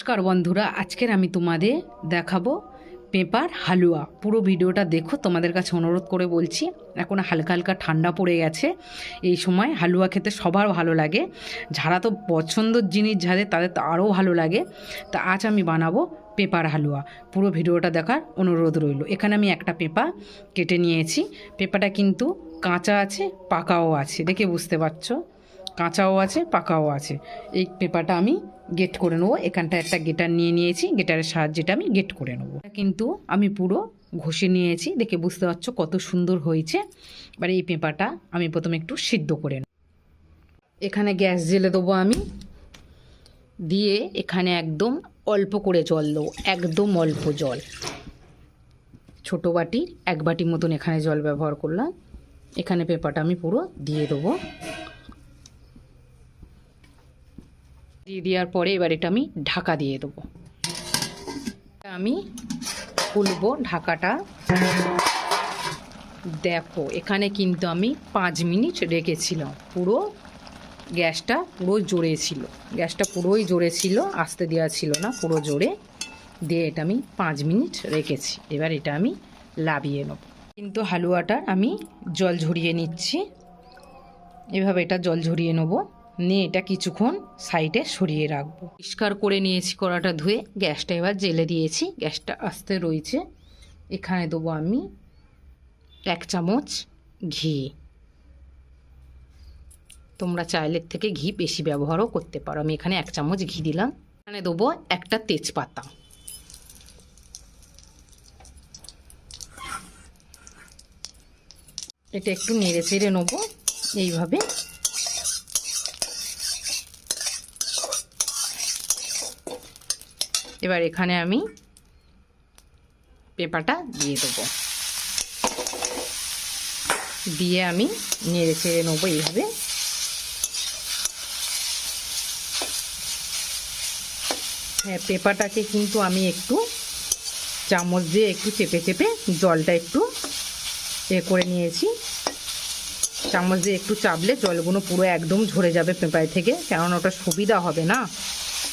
নমস্কার বন্ধুরা, আজকের আমি তোমাদের দেখাবো পেঁপার হালুয়া। পুরো ভিডিওটা দেখো, তোমাদের কাছে অনুরোধ করে বলছি, এখন হালকা হালকা ঠান্ডা পড়ে গেছে। এই সময় হালুয়া খেতে সবার ভালো লাগে। যারা তো পছন্দর জিনিস যাদের তাদের তো আরও ভালো লাগে। তা আজ আমি বানাবো পেঁপার হালুয়া। পুরো ভিডিওটা দেখার অনুরোধ রইল। এখানে আমি একটা পেঁপা কেটে নিয়েছি। পেঁপাটা কিন্তু কাঁচা আছে, পাকাও আছে, দেখে বুঝতে পারছ? কাঁচাও আছে, পাকাও আছে। এই পেপারটা আমি গেট করে নেব। এখানটা একটা গেটার নিয়ে নিয়েছি। গেটারের সাহায্যেটা আমি গেট করে নেব। কিন্তু আমি পুরো ঘষে নিয়েছি। দেখে বুঝতে পারছ কত সুন্দর হয়েছে। এবার এই পেঁপাটা আমি প্রথমে একটু সিদ্ধ করে নেব। এখানে গ্যাস জেলে দেবো আমি। দিয়ে এখানে একদম অল্প করে জল দেবো। একদম অল্প জল। ছোটো বাটির এক বাটি মতন এখানে জল ব্যবহার করলাম। এখানে পেঁপাটা আমি পুরো দিয়ে দেবো। দিয়ে দেওয়ার পরে এবার এটা আমি ঢাকা দিয়ে দেবো। আমি খুলবো ঢাকাটা। দেখো, এখানে কিন্তু আমি পাঁচ মিনিট রেখেছিলাম। পুরো গ্যাসটা পুরো জোরে ছিল। গ্যাসটা পুরোই জোরে ছিল, আসতে দেওয়া ছিল না, পুরো জোরে। দিয়ে এটা আমি পাঁচ মিনিট রেখেছি। এবার এটা আমি লাভিয়ে নেব। কিন্তু হালুয়াটা আমি জল ঝরিয়ে নিচ্ছি। এভাবে এটা জল ঝরিয়ে নেব। নিয়ে এটা কিছুক্ষণ সাইডে সরিয়ে রাখব। পরিষ্কার করে নিয়েছি কড়াটা ধুয়ে। গ্যাসটা এবার জেলে দিয়েছি। গ্যাসটা আস্তে রয়েছে। এখানে দেবো আমি এক চামচ ঘি। তোমরা চাইলের থেকে ঘি বেশি ব্যবহারও করতে পারো। আমি এখানে এক চামচ ঘি দিলাম। এখানে দেবো একটা তেজপাতা। এটা একটু নেড়ে চেড়ে নেব। এইভাবে এবার এখানে আমি পেঁপাটা দিয়ে দেবো। দিয়ে আমি নেড়ে চেড়ে নেব এইভাবে। হ্যাঁ পেঁপাটাকে কিন্তু আমি একটু চামচ দিয়ে একটু চেপে চেপে জলটা একটু এ করে নিয়েছি। চামচ দিয়ে একটু চাপলে জলগুলো পুরো একদম ঝরে যাবে পেঁপায় থেকে, কেননা ওটা সুবিধা হবে না।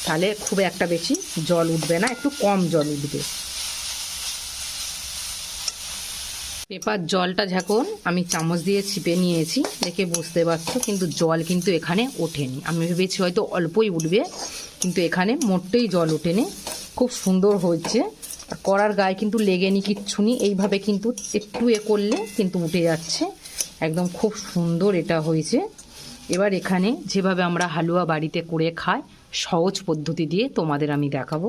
তাহলে খুব একটা বেশি জল উঠবে না, একটু কম জল উঠবে। পেপার জলটা যখন আমি চামচ দিয়ে ছিপে নিয়েছি, দেখে বুঝতে পারছ, কিন্তু জল কিন্তু এখানে ওঠেনি। আমি ভেবেছি হয়তো অল্পই উঠবে, কিন্তু এখানে মোটেই জল ওঠেনি। খুব সুন্দর হয়েছে। কড়ার গায়ে কিন্তু লেগেনি কিচ্ছু নি, এইভাবে কিন্তু একটু এ করলে কিন্তু উঠে যাচ্ছে। একদম খুব সুন্দর এটা হয়েছে। এবার এখানে যেভাবে আমরা হালুয়া বাড়িতে করে খাই সহজ পদ্ধতি দিয়ে তোমাদের আমি দেখাবো।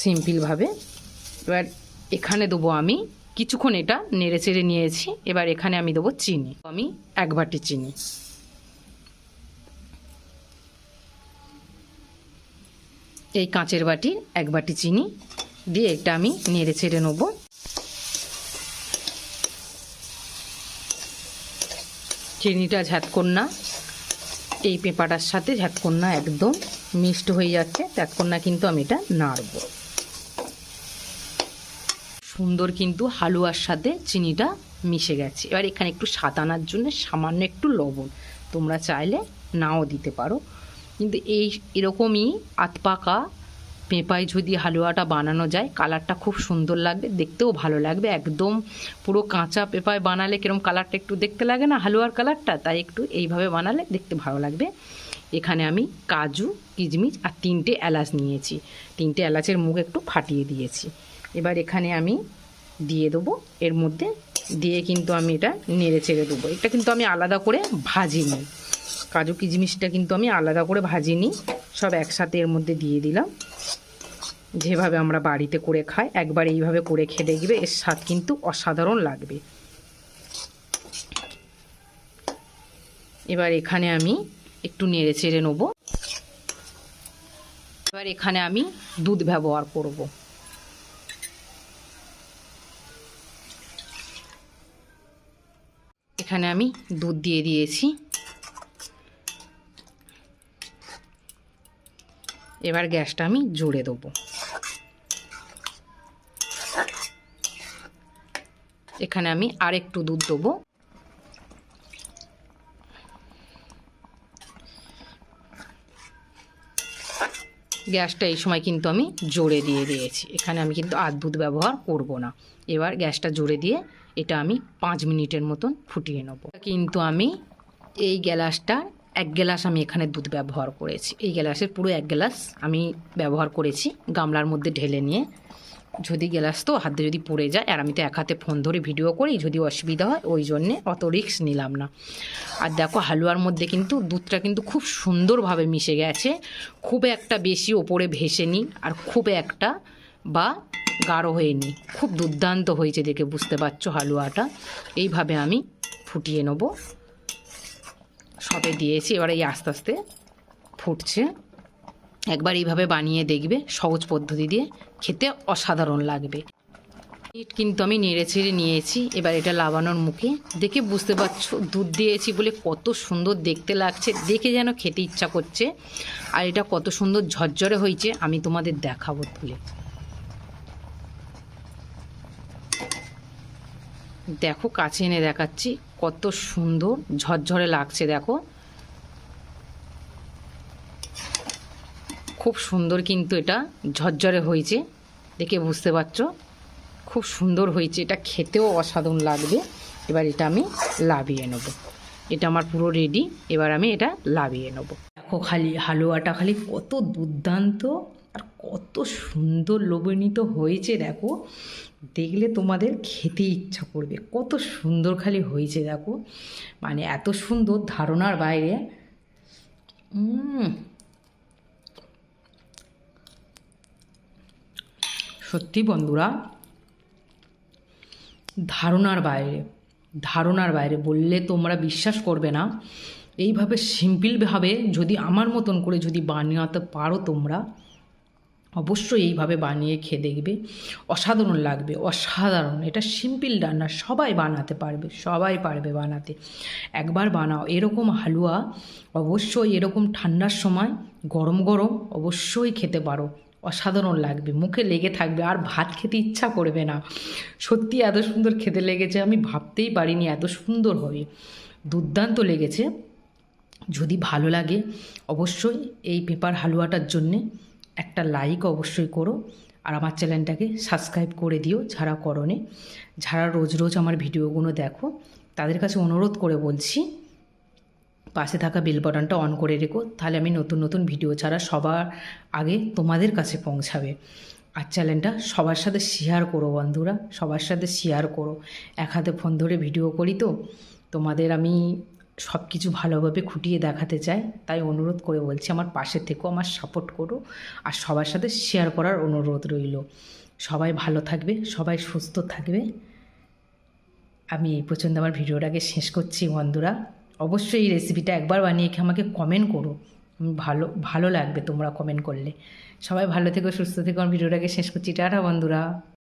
সিম্পলভাবে এবার এখানে দেবো আমি, কিছুক্ষণ এটা নেড়ে চেড়ে নিয়েছি, এবার এখানে আমি দেবো চিনি। আমি এক বাটি চিনি। এই কাঁচের বাটি এক বাটি চিনি দিয়ে এটা আমি নেড়ে চেড়ে নেব। চিনিটা ঝাতকন না। এই পেঁপাটার সাথে ঝাতকন্যা একদম মিক্সড হয়ে যাচ্ছে। ঝাতকন্যা কিন্তু আমি এটা নাড়ব। সুন্দর কিন্তু হালুয়ার সাথে চিনিটা মিশে গেছে। এবার এখানে একটু স্বাদ আনার জন্য সামান্য একটু লবণ। তোমরা চাইলে নাও দিতে পারো। কিন্তু এই এরকমই আতপাকা পেঁপায় যদি হালুয়াটা বানানো যায়, কালারটা খুব সুন্দর লাগবে, দেখতেও ভালো লাগবে, একদম পুরো কাঁচা পেঁপায় বানালে কিরম কালারটা একটু দেখতে লাগে না, হালুয়ার কালারটা, তাই একটু এইভাবে বানালে দেখতে ভালো লাগবে। এখানে আমি কাজু কিচমিচ আর তিনটে এলাচ নিয়েছি, তিনটে এলাচের মুখ একটু ফাটিয়ে দিয়েছি। এবার এখানে আমি দিয়ে দেবো, এর মধ্যে দিয়ে কিন্তু আমি এটা নেড়ে চেড়ে দেবো। এটা কিন্তু আমি আলাদা করে ভাজিনি, কাজু কিচমিচটা কিন্তু আমি আলাদা করে ভাজিনি, সব একসাথে এর মধ্যে দিয়ে দিলাম। যেভাবে আমরা বাড়িতে করে খাই, একবার এইভাবে করে খেয়ে দেখবে এর স্বাদ কিন্তু অসাধারণ লাগবে। এবার এখানে আমি একটু নেড়ে চেড়ে নেব। এবার এখানে আমি দুধ ব্যবহার করব। এখানে আমি দুধ দিয়ে দিয়েছি। এবার গ্যাসটা আমি জুড়ে দেবো। এখানে আমি আর একটু দুধ দেবো। গ্যাসটা এই সময় কিন্তু আমি জোরে দিয়ে দিয়েছি। এখানে আমি কিন্তু আদ্ভুত ব্যবহার করব না। এবার গ্যাসটা জোরে দিয়ে এটা আমি পাঁচ মিনিটের মতন ফুটিয়ে নেব। কিন্তু আমি এই গ্যালাসটা, এক গ্লাস আমি এখানে দুধ ব্যবহার করেছি। এই গ্লাসের পুরো এক গ্লাস আমি ব্যবহার করেছি গামলার মধ্যে ঢেলে নিয়ে। যদি গেলাস তো হাতে যদি পড়ে যায়, আর আমি তো এক হাতে ফোন ধরে ভিডিও করি, যদি অসুবিধা হয়, ওই জন্যে অত রিস্ক নিলাম না। আর দেখো, হালুয়ার মধ্যে কিন্তু দুধটা কিন্তু খুব সুন্দরভাবে মিশে গেছে। খুব একটা বেশি ওপরে ভেসে নি আর খুব একটা বা গাঢ় হয়নি। খুব দুর্দান্ত হয়েছে দেখে বুঝতে পারছ হালুয়াটা। এইভাবে আমি ফুটিয়ে নেব। সবে দিয়েছি, এবার এই আস্তে আস্তে ফুটছে। একবার এইভাবে বানিয়ে দেখবে, সহজ পদ্ধতি দিয়ে খেতে অসাধারণ লাগবে। ইট কিন্তু আমি নেড়ে ছেড়ে নিয়েছি, এবার এটা লাবানোর মুখে। দেখে বুঝতে পারছ, দুধ দিয়েছি বলে কত সুন্দর দেখতে লাগছে, দেখে যেন খেতে ইচ্ছা করছে। আর এটা কত সুন্দর ঝরঝরে হয়েছে, আমি তোমাদের দেখাবো তুলে। দেখো, কাছে এনে দেখাচ্ছি, কত সুন্দর ঝরঝরে লাগছে, দেখো। খুব সুন্দর কিন্তু এটা ঝরঝরে হয়েছে দেখে বুঝতে পারছ? খুব সুন্দর হয়েছে এটা খেতেও অসাধারণ লাগবে। এবার এটা আমি লাভিয়ে নেব। এটা আমার পুরো রেডি এবার আমি এটা লাভিয়ে নেব। দেখো খালি হালুয়াটা খালি কত দুর্দান্ত আর কত সুন্দর লোভনীত হয়েছে দেখো। দেখলে তোমাদের খেতে ইচ্ছা করবে কত সুন্দর খালি হয়েছে দেখো। মানে এত সুন্দর ধারণার বাইরে। উম, সত্যি বন্ধুরা, ধারণার বাইরে ধারণার বাইরে বললে তোমরা বিশ্বাস করবে না। এইভাবে সিম্পলভাবে যদি আমার মতন করে যদি বানাতে পারো তোমরা, অবশ্যই এইভাবে বানিয়ে খেয়ে দেখবে। অসাধারণ লাগবে, অসাধারণ। এটা সিম্পল রান্না, সবাই বানাতে পারবে, সবাই পারবে বানাতে। একবার বানাও, এরকম হালুয়া অবশ্যই এরকম ঠান্ডার সময় গরম গরম অবশ্যই খেতে পারো। অসাধারণ লাগবে, মুখে লেগে থাকবে, আর ভাত খেতে ইচ্ছা করবে না। সত্যি এত সুন্দর খেতে লেগেছে, আমি ভাবতেই পারিনি এত সুন্দর হবে। দুর্দান্ত লেগেছে। যদি ভালো লাগে, অবশ্যই এই পেপার হালুয়াটার জন্যে একটা লাইক অবশ্যই করো, আর আমার চ্যানেলটাকে সাবস্ক্রাইব করে দিও যারা করনে যারা রোজ রোজ আমার ভিডিওগুলো দেখো, তাদের কাছে অনুরোধ করে বলছি পাশে থাকা বেল বাটনটা অন করে রেখো, তাহলে আমি নতুন নতুন ভিডিও ছাড়া সবার আগে তোমাদের কাছে পৌঁছাবে। আর চ্যানেলটা সবার সাথে শেয়ার করো বন্ধুরা, সবার সাথে শেয়ার করো। এক হাতে ফোন ধরে ভিডিও করি তো, তোমাদের আমি সব কিছু ভালোভাবে খুঁটিয়ে দেখাতে চাই। তাই অনুরোধ করে বলছি, আমার পাশে থেকেও আমার সাপোর্ট করো, আর সবার সাথে শেয়ার করার অনুরোধ রইল। সবাই ভালো থাকবে, সবাই সুস্থ থাকবে। আমি এই পর্যন্ত আমার ভিডিওটাকে শেষ করছি বন্ধুরা। অবশ্যই এই রেসিপিটা একবার বানিয়ে আমাকে কমেন্ট করো। ভালো ভালো লাগবে তোমরা কমেন্ট করলে। সবাই ভালো থেকো, সুস্থ থেকো। ভিডিওটাকে শেষ করছি। টাটা বন্ধুরা।